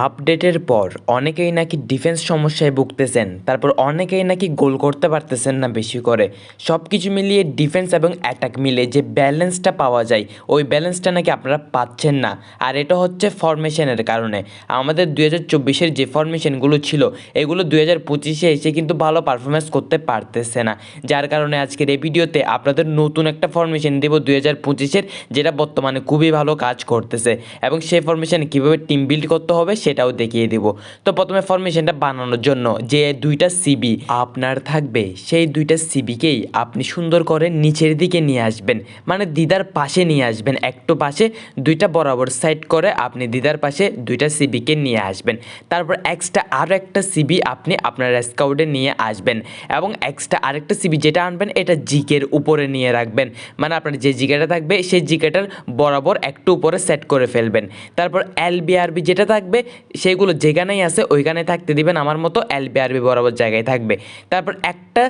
আপডেটের পর অনেকেই নাকি ডিফেন্স সমস্যায় ভুগতেছেন, তারপর অনেকেই নাকি গোল করতে পারতেছেন না বেশি করে। সব কিছু মিলিয়ে ডিফেন্স এবং অ্যাটাক মিলে যে ব্যালেন্সটা পাওয়া যায়, ওই ব্যালেন্সটা নাকি আপনারা পাচ্ছেন না। আর এটা হচ্ছে ফরমেশনের কারণে। আমাদের দু হাজার চব্বিশের যে ফরমেশনগুলো ছিল, এগুলো দু হাজার পঁচিশে এসে কিন্তু ভালো পারফরমেন্স করতে পারতেছে না। যার কারণে আজকের এই ভিডিওতে আপনাদের নতুন একটা ফরমেশন দেবো দু হাজার পঁচিশের, যেটা বর্তমানে খুবই ভালো কাজ করতেছে। এবং সেই ফরমেশনে কীভাবে টিম বিল্ড করতে হবে সেটাও দেখিয়ে দেবো। তো প্রথমে ফরমেশনটা বানানোর জন্য যে দুইটা সিবি আপনার থাকবে, সেই দুইটা সিবিকেই আপনি সুন্দর করে নিচের দিকে নিয়ে আসবেন। মানে দিদার পাশে নিয়ে আসবেন, একটু পাশে দুইটা বরাবর সাইড করে আপনি দিদার পাশে দুইটা সিবিকে নিয়ে আসবেন। তারপর এক্সট্রা আরও একটা সিবি আপনি আপনার স্কাউটে নিয়ে আসবেন এবং এক্সট্রা আরেকটা সিবি যেটা আনবেন, এটা জিকের উপরে নিয়ে রাখবেন। মানে আপনার যে জিকেটা থাকবে, সেই জিকেটার বরাবর একটু উপরে সেট করে ফেলবেন। তারপর এলবিআরবি যেটা থাকবে সেগুলো যেখানেই আছে ওইখানে থাকতে দিবেন। আমার মতো এলবিআরবি বরাবর জায়গায় থাকবে। তারপর একটা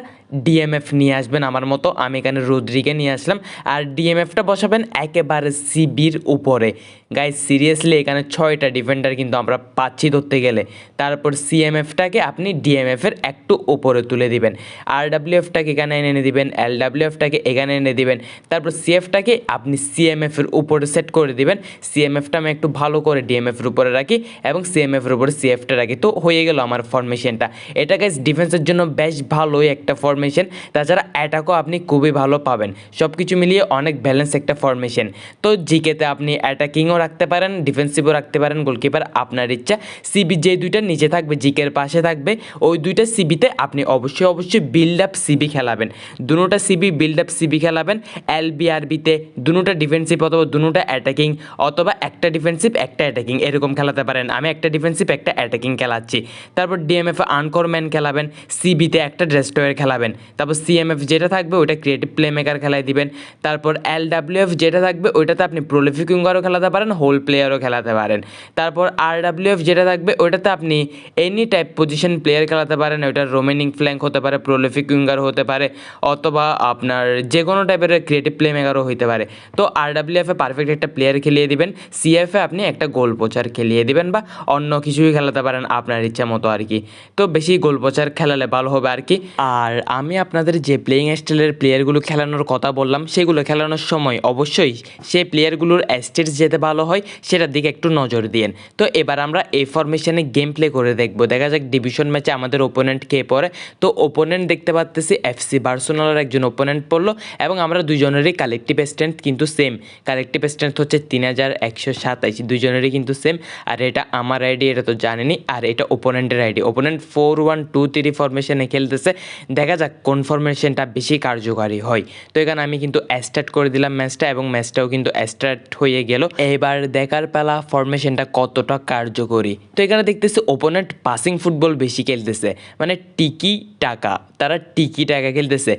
ডিএমএফ নিয়ে আসবেন আমার মতো। আমি এখানে রুদ্রিকে নিয়ে আসলাম। আর ডিএমএফটা বসাবেন একেবারে সিবির উপরে। গাইজ সিরিয়াসলি এখানে ছয়টা ডিফেন্ডার কিন্তু আমরা পাচ্ছি ধরতে গেলে। তারপর সিএমএফটাকে আপনি ডিএমএফের একটু উপরে তুলে দিবেন। আর ডাব্লিউএফটাকে এখানে এনে দিবেন এল ডাব্লিউএফটাকে এখানে এনে দিবেন। তারপর সিএফটাকে আপনি সিএমএফের উপরে সেট করে দিবেন। সিএমএফটা আমি একটু ভালো করে ডিএমএফের উপরে রাখি। এবং সিএমএফের উপরে সিএফটা রাখি। তো হয়ে গেল আমার ফরমেশনটা এটা গাইজ ডিফেন্সের জন্য বেশ ভালোই একটা ফরমেশন তাছাড়া অ্যাটাকও আপনি খুবই ভালো পাবেন। সব কিছু মিলিয়ে অনেক ব্যালেন্স একটা ফরমেশন তো জিকেতে আপনি অ্যাটাকিংও রাখতে পারেন ডিফেন্সিভও রাখতে পারেন গোলকিপার আপনার ইচ্ছা। সিবি যে দুইটা নিচে থাকবে জিকের পাশে থাকবে, ওই দুইটা সিবিতে আপনি অবশ্যই অবশ্যই বিল্ড আপ সিবি খেলাবেন। দুটোটা সিবি বিল্ড আপ সিবি খেলাবেন এলবিআরবিতে দুটোটা ডিফেন্সিভ অথবা দুটোটা অ্যাটাকিং অথবা একটা ডিফেন্সিভ একটা অ্যাটাকিং এরকম খেলাতে পারেন। আমি একটা ডিফেন্সিভ একটা অ্যাটাকিং খেলাচ্ছি। তারপর ডিএমএফ আনকরম্যান খেলাবেন সিবিতে একটা ড্রেস্টয়ার খেলাবেন। তারপর সিএমএফ যেটা থাকবে ওইটা ক্রিয়েটিভ প্লে মেকার খেলাই দিবেন। তারপর এল ডাব্লিউএফ যেটা থাকবে ওইটাতে আপনি প্রলিফিক উইঙ্গারও খেলাতে পারেন হোল প্লেয়ারও খেলাতে পারেন। তারপর আর ডাব্লিউএফ যেটা থাকবে ওইটাতে আপনি এনি টাইপ পজিশন প্লেয়ার খেলাতে পারেন, ওইটা রোমেনিং ফ্ল্যাঙ্ক হতে পারে প্রলিফিক উইঙ্গার হতে পারে, অথবা আপনার যে কোনো টাইপের ক্রিয়েটিভ প্লে মেকারও হতে পারে। তো আর ডাব্লিউএফে পারফেক্ট একটা প্লেয়ার খেলিয়ে দিবেন সিএফে আপনি একটা গোল পোচার খেলিয়ে দিবেন বা অন্য কিছুই খেলাতে পারেন আপনার ইচ্ছা মতো আর কি। তো বেশি গোল পোচার খেলালে ভালো হবে আর কি। আর আমি আপনাদের যে প্লেয়িং স্টাইলের প্লেয়ারগুলো খেলানোর কথা বললাম, সেগুলো খেলানোর সময় অবশ্যই সেই প্লেয়ারগুলোর স্টেটস যেতে ভালো হয়, সেটার দিকে একটু নজর দিন তো এবার আমরা এই ফরমেশনে গেম প্লে করে দেখব। দেখা যাক ডিভিশন ম্যাচে আমাদের ওপোনেন্ট কে পড়ে। তো ওপোনেন্ট দেখতে পাচ্তেছি এফসি বার্সোনালার একজন ওপোনেন্ট পড়ল এবং আমরা দুজনেরই কালেকটিভ স্ট্রেংথ কিন্তু সেম কালেকটিভ স্ট্রেংথ হচ্ছে তিন হাজার একশো সাতাইশ, দুজনেরই কিন্তু সেম আর এটা আমার আইডি এটা তো জানেনি, আর এটা ওপোনেন্টের ID opponent four one two three ফরমেশনে খেলতেছে, দেখা যাক কোন ফরমেশনটা বেশি কার্যকারী হয়। তো এখানে আমি কিন্তু স্টার্ট করে দিলাম ম্যাচটা এবং ম্যাচটাও কিন্তু স্টার্ট হয়ে গেল। এবার দেখার পেলা ফরমেশনটা কতটা কার্যকরী। তো এখানে দেখতেছি ওপোনেন্ট পাসিং ফুটবল বেশি খেলতেছে মানে টিকি টাকা, তারা টিকি টাকা খেলতেছে।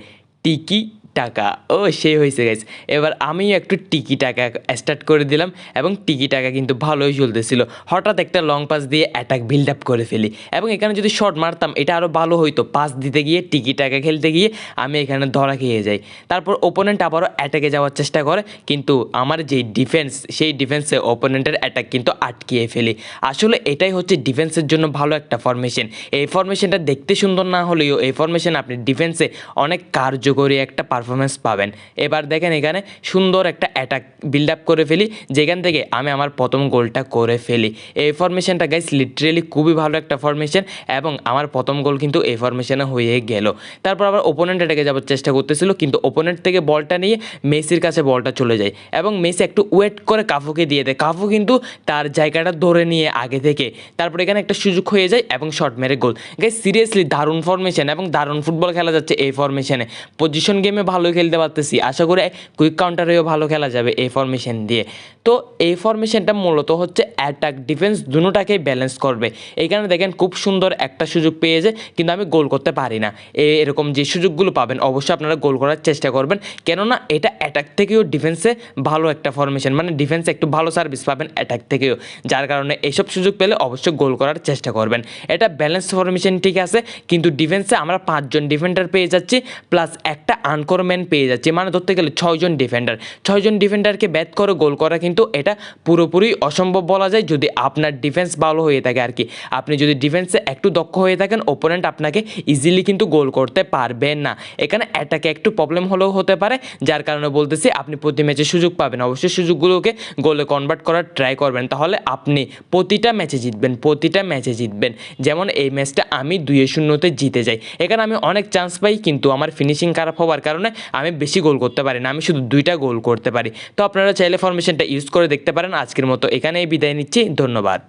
টিকি টাকা। ও, সেই হয়েছে গেছে এবার আমি একটু টিকি টাকা স্টার্ট করে দিলাম এবং টিকি টাকা কিন্তু ভালোই চলতেছিল। হঠাৎ একটা লং পাস দিয়ে অ্যাটাক বিল্ড আপ করে ফেলি। এবং এখানে যদি শর্ট মারতাম, এটা আরও ভালো হইতো। পাস দিতে গিয়ে টিকি টাকা খেলতে গিয়ে আমি এখানে ধরা খেয়ে যাই। তারপর ওপোনেন্ট আবারও অ্যাটাকে যাওয়ার চেষ্টা করে, কিন্তু আমার যে ডিফেন্স সেই ডিফেন্সে ওপোনেন্টের অ্যাটাক কিন্তু আটকিয়ে ফেলি। আসলে এটাই হচ্ছে ডিফেন্সের জন্য ভালো একটা ফরমেশন এই ফরমেশনটা দেখতে সুন্দর না হলেও, এই ফরমেশন আপনি ডিফেন্সে অনেক কার্যকরী একটা পারফরমেন্স পাবেন। এবার দেখেন এখানে সুন্দর একটা অ্যাটাক বিল্ড আপ করে ফেলি, যেখান থেকে আমি আমার প্রথম গোলটা করে ফেলি। এই ফরমেশনটা গাইস লিটারেলি খুবই ভালো একটা ফরমেশন এবং আমার প্রথম গোল কিন্তু এই ফরমেশনে হয়ে গেল। তারপর আবার ওপোনেন্ট এটাকে যাওয়ার চেষ্টা করতেছিল, কিন্তু ওপোনেন্ট থেকে বলটা নিয়ে মেসির কাছে বলটা চলে যায় এবং মেসি একটু ওয়েট করে কাফুকে দিয়ে দেয়। কাফু কিন্তু তার জায়গাটা ধরে নিয়ে আগে থেকে, তারপর এখানে একটা সুযোগ হয়ে যায় এবং শর্ট মেরে গোল গাইস সিরিয়াসলি দারুণ ফরমেশন এবং দারুণ ফুটবল খেলা যাচ্ছে এই ফরমেশনে পজিশন গেমে ভালোই খেলতে পারতেছি। আশা করি কুইক কাউন্টারেও ভালো খেলা যাবে এই ফরমেশন দিয়ে। তো এই ফরমেশনটা মূলত হচ্ছে অ্যাটাক ডিফেন্স দুটাকেই ব্যালেন্স করবে। এইখানে দেখেন খুব সুন্দর একটা সুযোগ পেয়ে যায় কিন্তু আমি গোল করতে পারি না। এরকম যে সুযোগগুলো পাবেন, অবশ্যই আপনারা গোল করার চেষ্টা করবেন। কেননা এটা অ্যাটাক থেকেও ডিফেন্সে ভালো একটা ফরমেশন মানে ডিফেন্সে একটু ভালো সার্ভিস পাবেন অ্যাটাক থেকেও। যার কারণে এইসব সুযোগ পেলে অবশ্যই গোল করার চেষ্টা করবেন। এটা ব্যালেন্স ফরমেশন ঠিক আছে, কিন্তু ডিফেন্সে আমরা পাঁচজন ডিফেন্ডার পেয়ে যাচ্ছি প্লাস একটা আনকর ম্যান পেয়ে যাচ্ছে। মানে ধরতে গেলে ছয়জন ডিফেন্ডার ছয়জন ডিফেন্ডারকে ব্যাট করে গোল করা কিন্তু এটা পুরোপুরি অসম্ভব বলা যায় যদি আপনার ডিফেন্স ভালো হয়ে থাকে আর কি। আপনি যদি ডিফেন্সে একটু দক্ষ হয়ে থাকেন ওপোনেন্ট আপনাকে ইজিলি কিন্তু গোল করতে পারবেন না। এখানে অ্যাটাকে একটু প্রবলেম হলেও হতে পারে, যার কারণে বলতেছি আপনি প্রতি ম্যাচে সুযোগ পাবেন। অবশ্যই সুযোগগুলোকে গোলে কনভার্ট করার ট্রাই করবেন। তাহলে আপনি প্রতিটা ম্যাচে জিতবেন, প্রতিটা ম্যাচে জিতবেন। যেমন এই ম্যাচটা আমি দুইয়ে শূন্যতে জিতে যাই। এখানে আমি অনেক চান্স পাই, কিন্তু আমার ফিনিশিং খারাপ হওয়ার কারণে আমি বেশি গোল করতে পারি না, আমি শুধু দুইটা গোল করতে পারি। তো আপনারা চাইলে ফরমেশনটা ইউজ করে দেখতে পারেন। আজকের মতো এখানেই বিদায় নিচ্ছি, ধন্যবাদ।